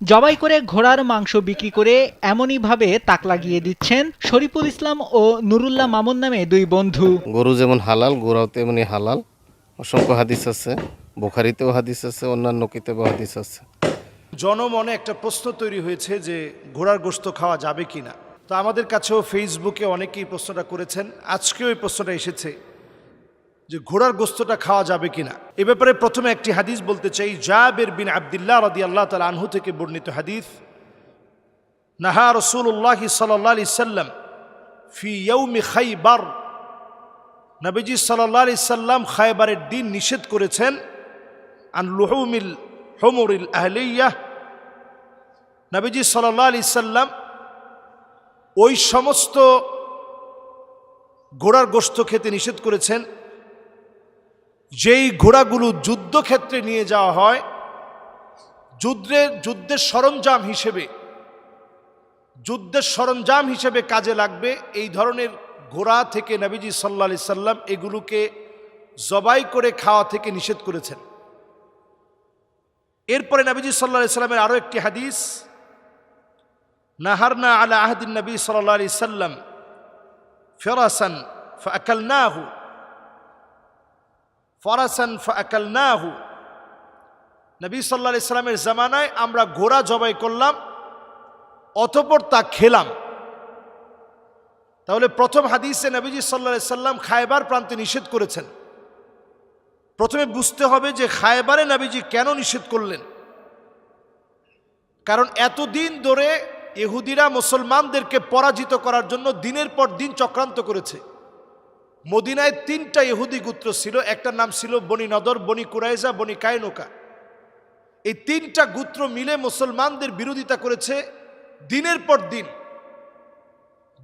জবাই করে ঘোড়ার মাংস বিক্রি করে এমনইভাবে তাক লাগিয়ে দিচ্ছেন শরীফুল ইসলাম ও নুরুল্লাহ মামুন নামে দুই বন্ধু। গরু যেমন হালাল গোড়াও তেমনি হালাল। অসংখ্য হাদিস আছে বোখারিতেও হাদিস আছে অন্যান্য কিতাবেও হাদিস আছে। জনমনে একটা প্রশ্ন তৈরি হয়েছে যে ঘোড়ার গোস্ত খাওয়া যাবে কি না তো আমাদের কাছেও ফেসবুকে অনেকেই প্রশ্নটা করেছেন। আজকেও এই প্রশ্নটা এসেছে। যে ঘোড়ার গোস্তটা খাওয়া যাবে কিনা। এ ব্যাপারে প্রথমে একটি হাদিস বলতে চাই। জাবের বিন আবদুল্লাহ রদি আল্লাহ তাল আনহু থেকে বর্ণিত হাদিস। নাহা রসুল্লাহ সাল্লাহ আলি সাল্লাম ফি ইয়ৌমি খাইবার। নবীজি সাল্লাহ আলি সাল্লাম খাইবারের দিন নিষেধ করেছেন, আন লুহুমিল হমরিল আহলিয়াহ নবীজি সাল্লাহ আলি সাল্লাম ওই সমস্ত ঘোড়ার গোস্ত খেতে নিষেধ করেছেন যেই ঘোড়াগুলো যুদ্ধক্ষেত্রে নিয়ে যাওয়া হয়, যুদ্ধের যুদ্ধের সরঞ্জাম হিসেবে, যুদ্ধের সরঞ্জাম হিসেবে কাজে লাগবে এই ধরনের ঘোড়া থেকে নবীজি সাল্লা সাল্লাম এগুলোকে জবাই করে খাওয়া থেকে নিষেধ করেছেন। এরপরে নবীজি সাল্লা সাল্লামের আরও একটি হাদিস, নাহারনা আলা আহদিন নবী সাল্লা সাল্লাম ফেরাসান ফাকালনাহু ফরাসান ফাকালনাহু নবী সাল্লা আলি সাল্লামের জামানায় আমরা ঘোড়া জবাই করলাম, অতপর তা খেলাম। তাহলে প্রথম হাদিসে নবীজি সাল্লা সাল্লাম খায়বার প্রান্তে নিষেধ করেছেন। প্রথমে বুঝতে হবে যে খায়বারে নবীজি কেন নিষেধ করলেন। কারণ এতদিন ধরে ইহুদিরা মুসলমানদেরকে পরাজিত করার জন্য দিনের পর দিন চক্রান্ত করেছে। মদিনায় তিনটা ইহুদি গোত্র ছিল, একটার নাম ছিল বনি নদর, বনি কুরাইজা, বনি কায়নোকা। এই তিনটা গোত্র মিলে মুসলমানদের বিরোধিতা করেছে দিনের পর দিন।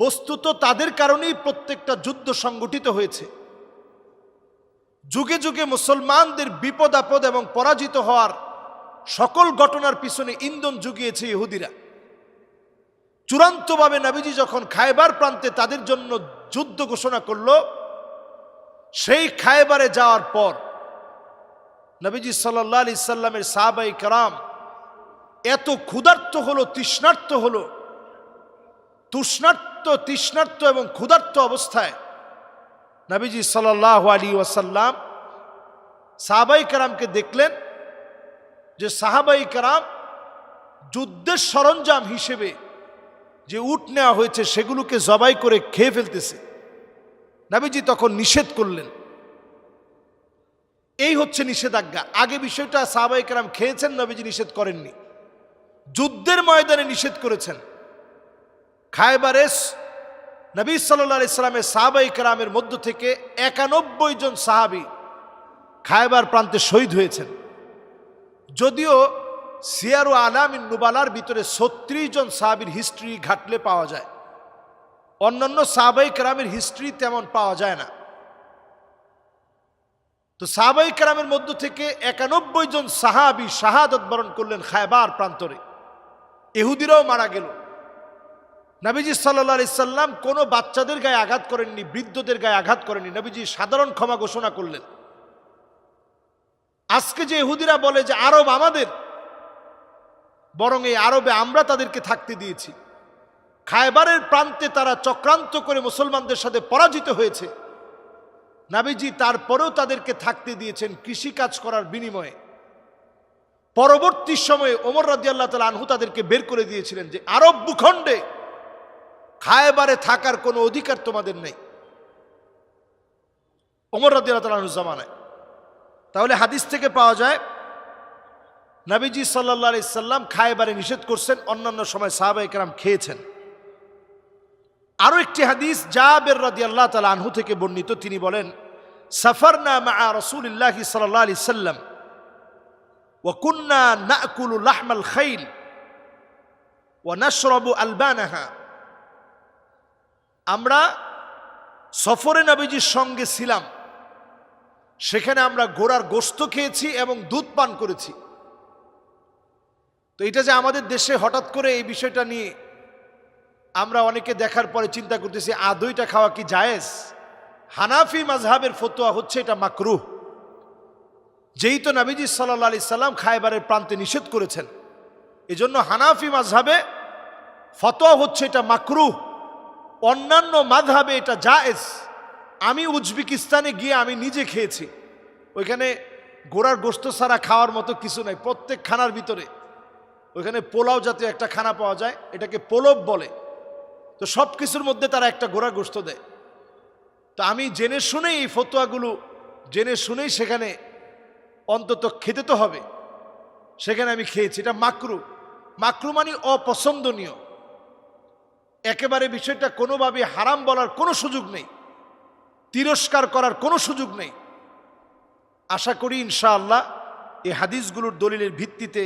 বস্তুত তাদের কারণেই প্রত্যেকটা যুদ্ধ সংগঠিত হয়েছে। যুগে যুগে মুসলমানদের বিপদ আপদ এবং পরাজিত হওয়ার সকল ঘটনার পিছনে ইন্ধন জুগিয়েছে ইহুদিরা। চূড়ান্তভাবে নাবিজি যখন খায়বার প্রান্তে তাদের জন্য যুদ্ধ ঘোষণা করল সেই খায়বারে যাওয়ার পর নবীজি সাল্লাহ আলি সাল্লামের সাহাবাই কারাম এত ক্ষুধার্ত হলো, তৃষ্ণার্ত হলো, তুষ্ণার্ত, তৃষ্ণার্ত এবং ক্ষুধার্ত অবস্থায় নবীজি সাল্লাহ আলী ওয়াসাল্লাম সাহাবাই কারামকে দেখলেন যে সাহাবাই কারাম যুদ্ধের সরঞ্জাম হিসেবে যে উট নেওয়া হয়েছে সেগুলোকে জবাই করে খেয়ে ফেলতেছে। নাবিজি তখন নিষেধ করলেন। এই হচ্ছে নিষেধাজ্ঞা। আগে বিষয়টা সাহাবাই কারাম খেয়েছেন, নবীজি নিষেধ করেননি। যুদ্ধের ময়দানে নিষেধ করেছেন। খায়বারেস নবী সাল্লা ইসলামের সাহাবাই কারামের মধ্য থেকে একানব্বই জন সাহাবি খায়বার প্রান্তে শহীদ হয়েছেন। যদিও সিয়ারু আলামিন নুবালার ভিতরে ছত্রিশ জন সাহাবির হিস্ট্রি ঘাটলে পাওয়া যায়। অন্যান্য সাহাবাই কারামের হিস্ট্রি তেমন পাওয়া যায় না। তো সাহাবাই কারামের মধ্য থেকে একানব্বই জন সাহাবি শাহাদত বরণ করলেন খায়বার প্রান্তরে। এহুদিরাও মারা গেল। নবীজি সাল্লা সাল্লাম কোনো বাচ্চাদের গায়ে আঘাত করেননি, বৃদ্ধদের গায়ে আঘাত করেননি। নবীজি সাধারণ ক্ষমা ঘোষণা করলেন। আজকে যে এহুদিরা বলে যে আরব আমাদের, বরং এই আরবে আমরা তাদেরকে থাকতে দিয়েছি। খায়বারের প্রান্তে তারা চক্রান্ত করে মুসলমানদের সাথে পরাজিত হয়েছে। নাবিজি তারপরেও তাদেরকে থাকতে দিয়েছেন কৃষি কাজ করার বিনিময়ে। পরবর্তী সময়ে ওমর রাজি আল্লাহ তালা আনহু তাদেরকে বের করে দিয়েছিলেন যে, আরব ভূখণ্ডে খায়বারে থাকার কোনো অধিকার তোমাদের নেই। ওমর রাজি আল্লাহ তালা আনহু জামানায়। তাহলে হাদিস থেকে পাওয়া যায়, নাবিজি সাল্লা সাল্লাম খায়বারে নিষেধ করছেন, অন্যান্য সময় সাহাবাই কেরাম খেয়েছেন। আরও একটি হাদিস জাবের রাদি আল্লাহ তালা আনহু থেকে বর্ণিত। তিনি বলেন, সাফারনা মা রসুলিল্লাহি সাল্লাহ আলি সাল্লাম ওকুন্না নাকুলু লাহমাল খাইল ওয়ানাশরবু আলবানাহা। আমরা সফরে নাবিজির সঙ্গে ছিলাম। সেখানে আমরা ঘোড়ার গোস্ত খেয়েছি এবং দুধ পান করেছি। তো এটা যে আমাদের দেশে হঠাৎ করে এই বিষয়টা নিয়ে আমরা অনেকে দেখার পরে চিন্তা করতেছি আদইটা খাওয়া কি জায়েজ? হানাফি মাজহাবের ফতোয়া হচ্ছে এটা মাকরুহ। যেই তো নাবিজি সাল্লা আলি সাল্লাম খায়বারের প্রান্তে নিষেধ করেছেন। এজন্য হানাফি মাঝহাবে ফতোয়া হচ্ছে এটা মাকরুহ। অন্যান্য মাঝহাবে এটা জায়েজ। আমি উজবেকিস্তানে গিয়ে আমি নিজে খেয়েছি। ওইখানে ঘোড়ার গোস্ত ছাড়া খাওয়ার মতো কিছু নাই, প্রত্যেক খানার ভিতরে। ওইখানে পোলাও জাতীয় একটা খানা পাওয়া যায়, এটাকে পোলব বলে। তো সব কিছুর মধ্যে তারা একটা ঘোড়ার গোস্ত দেয়। তো আমি জেনে শুনেই এই ফতোয়াগুলো, জেনে শুনেই সেখানে অন্তত খেতে তো হবে। সেখানে আমি খেয়েছি। এটা মাকরু। মাকরু মানে অপছন্দনীয়। একেবারে বিষয়টা কোনোভাবে হারাম বলার কোনো সুযোগ নেই। তিরস্কার করার কোনো সুযোগ নেই। আশা করি ইনশাআল্লাহ এই হাদিসগুলোর দলিলের ভিত্তিতে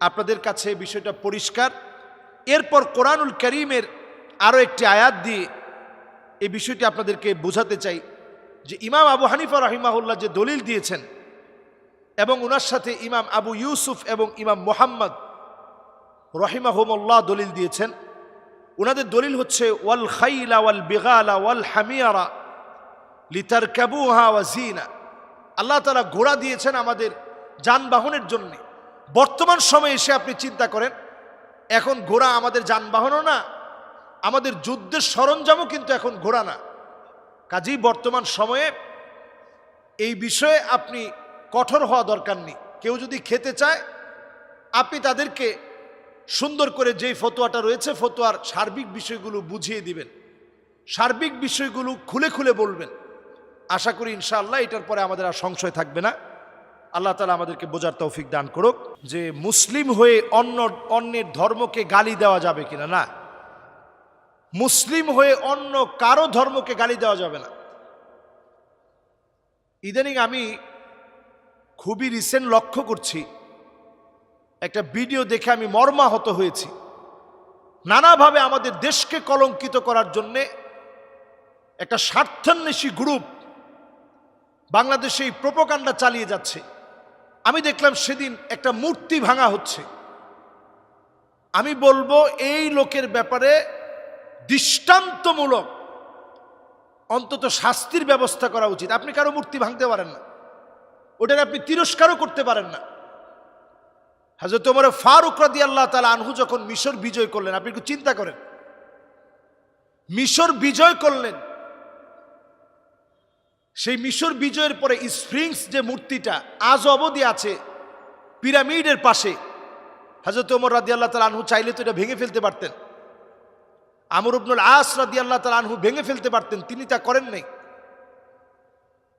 আপনাদের কাছে বিষয়টা পরিষ্কার। এরপর কোরআনুল করিমের আরও একটি আয়াত দিয়ে এই বিষয়টি আপনাদেরকে বোঝাতে চাই যে ইমাম আবু হানিফা রহিমাহুল্লাহ যে দলিল দিয়েছেন এবং ওনার সাথে ইমাম আবু ইউসুফ এবং ইমাম মোহাম্মদ রহিমাহুমল্লাহ দলিল দিয়েছেন। ওনাদের দলিল হচ্ছে, ওয়াল খাইলা ওয়াল বেগালা ওয়াল হামিয়ারা লিতার কাবুহা ওয়াজিনা আল্লাহ তালা ঘোড়া দিয়েছেন আমাদের যানবাহনের জন্যে। বর্তমান সময়ে এসে আপনি চিন্তা করেন, এখন ঘোড়া আমাদের যানবাহনও না আমাদের যুদ্ধের সরঞ্জামও কিন্তু এখন ঘোড়া না। কাজেই বর্তমান সময়ে এই বিষয়ে আপনি কঠোর হওয়া দরকার নেই। কেউ যদি খেতে চায়, আপনি তাদেরকে সুন্দর করে যেই ফতোয়াটা রয়েছে, ফতোয়ার সার্বিক বিষয়গুলো বুঝিয়ে দিবেন। সার্বিক বিষয়গুলো খুলে খুলে বলবেন। আশা করি ইনশাআল্লাহ এটার পরে আমাদের আর সংশয় থাকবে না। আল্লাহ তালা আমাদেরকে বোঝার তৌফিক দান করুক যে মুসলিম হয়ে অন্য, অন্যের ধর্মকে গালি দেওয়া যাবে কিনা না। মুসলিম হয়ে অন্য কারও ধর্মকে গালি দেওয়া যাবে না। ইদানিং আমি খুবই রিসেন্ট লক্ষ্য করছি, একটা ভিডিও দেখে আমি মর্মাহত হয়েছি। নানাভাবে আমাদের দেশকে কলঙ্কিত করার জন্যে একটা স্বার্থান্বেষী গ্রুপ বাংলাদেশে এই প্রোপোকাণ্ডা চালিয়ে যাচ্ছে। আমি দেখলাম সেদিন একটা মূর্তি ভাঙা হচ্ছে। আমি বলব, এই লোকের ব্যাপারে দৃষ্টান্তমূলক অন্তত শাস্তির ব্যবস্থা করা উচিত। আপনি কারও মূর্তি ভাঙতে পারেন না। ওটাকে আপনি তিরস্কারও করতে পারেন না। হাজরত তোমার ফারুক রাদি আল্লাহ তালা আনহু যখন মিশর বিজয় করলেন, আপনি একটু চিন্তা করেন। মিশর বিজয় করলেন। সেই মিশর বিজয়ের পরে স্প্রিংস যে মূর্তিটা আজ অবধি আছে পিরামিডের পাশে হাজরত ওমর রাদি আল্লাহ তালা আনহু চাইলে তো এটা ভেঙে ফেলতে পারতেন। আমর ইবনুল আস আল্লাহ তালা আনহু ভেঙে ফেলতে পারতেন, তিনি তা করেন নাই।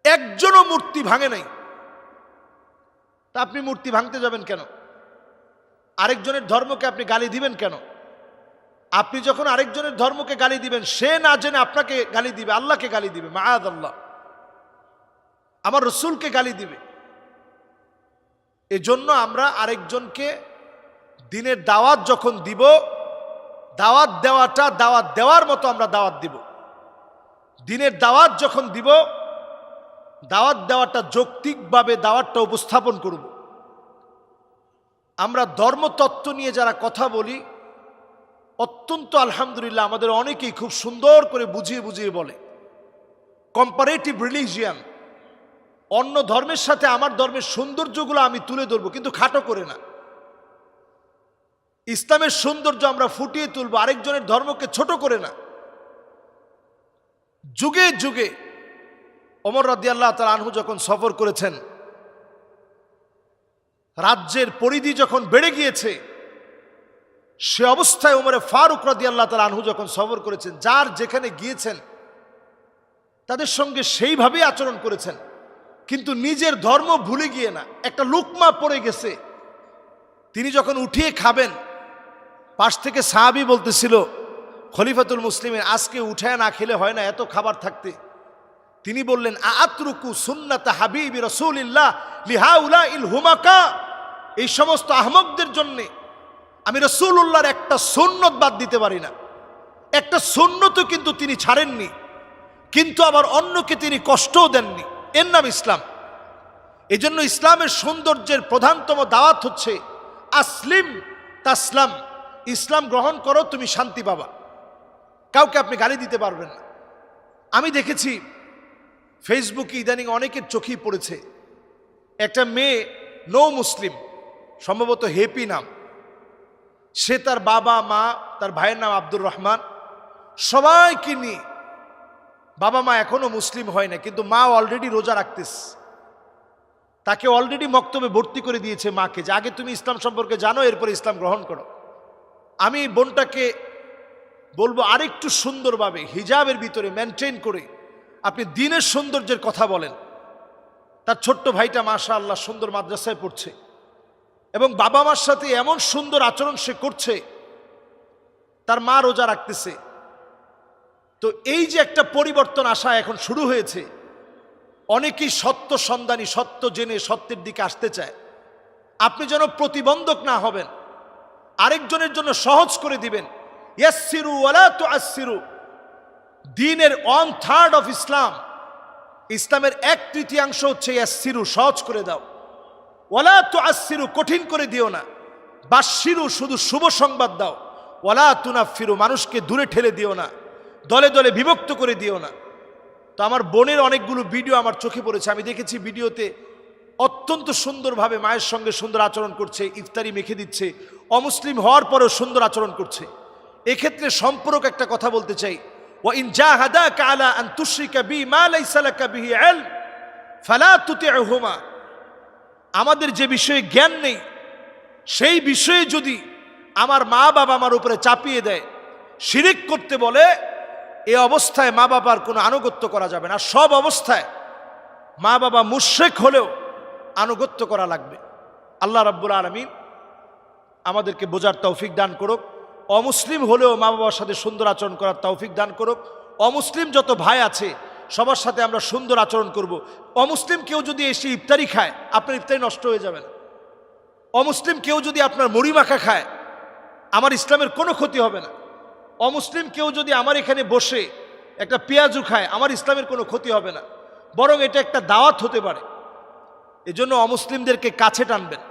একজনও মূর্তি ভাঙে নাই। তা আপনি মূর্তি ভাঙতে যাবেন কেন? আরেকজনের ধর্মকে আপনি গালি দিবেন কেন? আপনি যখন আরেকজনের ধর্মকে গালি দিবেন, সে না জেনে আপনাকে গালি দিবে, আল্লাহকে গালি দিবে মায়াদ আল্লাহ আমার রসুলকে গালি দিবে। এজন্য আমরা আরেকজনকে দিনের দাওয়াত যখন দিব দাওয়াত দেওয়াটা দাওয়াত দেওয়ার মতো আমরা দাওয়াত দিব। দিনের দাওয়াত যখন দিব, দাওয়াত দেওয়াটা যৌক্তিকভাবে দাওয়াতটা উপস্থাপন করব। আমরা ধর্মতত্ত্ব নিয়ে যারা কথা বলি, অত্যন্ত আলহামদুলিল্লাহ আমাদের অনেকেই খুব সুন্দর করে বুঝিয়ে বুঝিয়ে বলে। কম্পারেটিভ রিলিজিয়ান অন্য ধর্মের সাথে আমার ধর্মের সৌন্দর্যগুলো আমি তুলে ধরবো, কিন্তু খাটো করে না। ইসলামের সৌন্দর্য আমরা ফুটিয়ে তুলবো, আরেকজনের ধর্মকে ছোট করে না। যুগে যুগে অমর রাদি আল্লাহ তার আনহু যখন সফর করেছেন, রাজ্যের পরিধি যখন বেড়ে গিয়েছে, সে অবস্থায় ওমরে ফারুক রাদি আল্লাহ তার আনহু যখন সফর করেছেন, যার যেখানে গিয়েছেন, তাদের সঙ্গে সেইভাবেই আচরণ করেছেন। কিন্তু নিজের ধর্ম ভুলে গিয়ে না, একটা লুকমা পড়ে গেছে। তিনি যখন উঠিয়ে খাবেন পাশ থেকে সাহাবি বলতেছিল, খলিফাতুল মুসলিমের আজকে উঠায় না খেলে হয় না এত খাবার থাকতে। তিনি বললেন আতরুকু সুন্নাত হাবিবি রসুলিল্লাহ লিহাউলা ইল হুমাকা। এই সমস্ত আহমকদের জন্যে আমি রসুল্লাহর একটা সুন্নত বাদ দিতে পারি না। একটা সুন্নত কিন্তু তিনি ছাড়েননি, কিন্তু আবার অন্যকে তিনি কষ্টও দেননি। এর নাম ইসলাম। এজন্য ইসলামের সৌন্দর্যের প্রধানতম দাওয়াত হচ্ছে, আসলিম তাসলাম। ইসলাম গ্রহণ করো, তুমি শান্তি পাবা। কাউকে আপনি গালি দিতে পারবেন না। আমি দেখেছি ফেসবুকে ইদানিং অনেকের চোখেই পড়েছে, একটা মেয়ে নো মুসলিম, সম্ভবত হেপি নাম, সে তার বাবা, মা, তার ভাইয়ের নাম আব্দুর রহমান, সবাইকে নিয়ে, বাবা, মা এখনও মুসলিম হয় না, কিন্তু মা অলরেডি রোজা রাখতেস তাকে অলরেডি মক্তবে ভর্তি করে দিয়েছে মাকে, যে আগে তুমি ইসলাম সম্পর্কে জানো, এরপরে ইসলাম গ্রহণ করো। আমি বোনটাকে বলব আরেকটু সুন্দরভাবে হিজাবের ভিতরে মেনটেন করে আপনি দিনের সৌন্দর্যের কথা বলেন। তার ছোট্ট ভাইটা মাশা আল্লাহ সুন্দর মাদ্রাসায় পড়ছে এবং বাবা মার সাথে এমন সুন্দর আচরণ সে করছে, তার মা রোজা রাখতেছে। তো এই যে একটা পরিবর্তন আসা এখন শুরু হয়েছে, অনেকেই সত্য সন্ধানী, সত্য জেনে সত্যের দিকে আসতে চায়। আপনি যেন প্রতিবন্ধক না হবেন। আরেকজনের জন্য সহজ করে দিবেন। তুআসসিরু। দিনের ওয়ান থার্ড অফ ইসলাম। ইসলামের এক তৃতীয়াংশ হচ্ছে ইয়াসসিরু, সহজ করে দাও। ওয়ালা তুআসসিরু, কঠিন করে দিও না। বাশিরু শুধু শুভ সংবাদ দাও। ওয়ালা তুনাফিরু মানুষকে দূরে ঠেলে দিও না। দলে দলে বিভক্ত করে দিও না। তো আমার বোনের অনেকগুলো ভিডিও আমার চোখে পড়েছে। আমি দেখেছি ভিডিওতে অত্যন্ত সুন্দরভাবে মায়ের সঙ্গে সুন্দর আচরণ করছে, ইফতারি মেখে দিচ্ছে। অমুসলিম হওয়ার পরেও সুন্দর আচরণ করছে। এক্ষেত্রে সম্পূরক একটা কথা বলতে চাই। তুশরিকা বি মা লাইসা লাকা বিহি ইলম, ফালা তুতি'হুমা আমাদের যে বিষয়ে জ্ঞান নেই, সেই বিষয়ে যদি আমার মা বাবা আমার উপরে চাপিয়ে দেয়, শিরিক করতে বলে, এ অবস্থায় মা বাবার কোনো আনুগত্য করা যাবে না। সব অবস্থায় মা বাবা মুশ্রেক হলেও আনুগত্য করা লাগবে। আল্লাহ রাব্বুল আলমিন আমাদেরকে বোঝার তৌফিক দান করুক। অমুসলিম হলেও মা বাবার সাথে সুন্দর আচরণ করার তৌফিক দান করুক। অমুসলিম যত ভাই আছে, সবার সাথে আমরা সুন্দর আচরণ করব। অমুসলিম কেউ যদি এসে ইফতারি খায়, আপনার ইফতারি নষ্ট হয়ে যাবে না। অমুসলিম কেউ যদি আপনার মুড়ি মাখা খায়, আমার ইসলামের কোনো ক্ষতি হবে না। অমুসলিম কেউ যদি আমার এখানে বসে একটা পেঁয়াজু খায়, আমার ইসলামের কোনো ক্ষতি হবে না। বরং এটা একটা দাওয়াত হতে পারে। এজন্য অমুসলিমদেরকে কাছে টানবেন।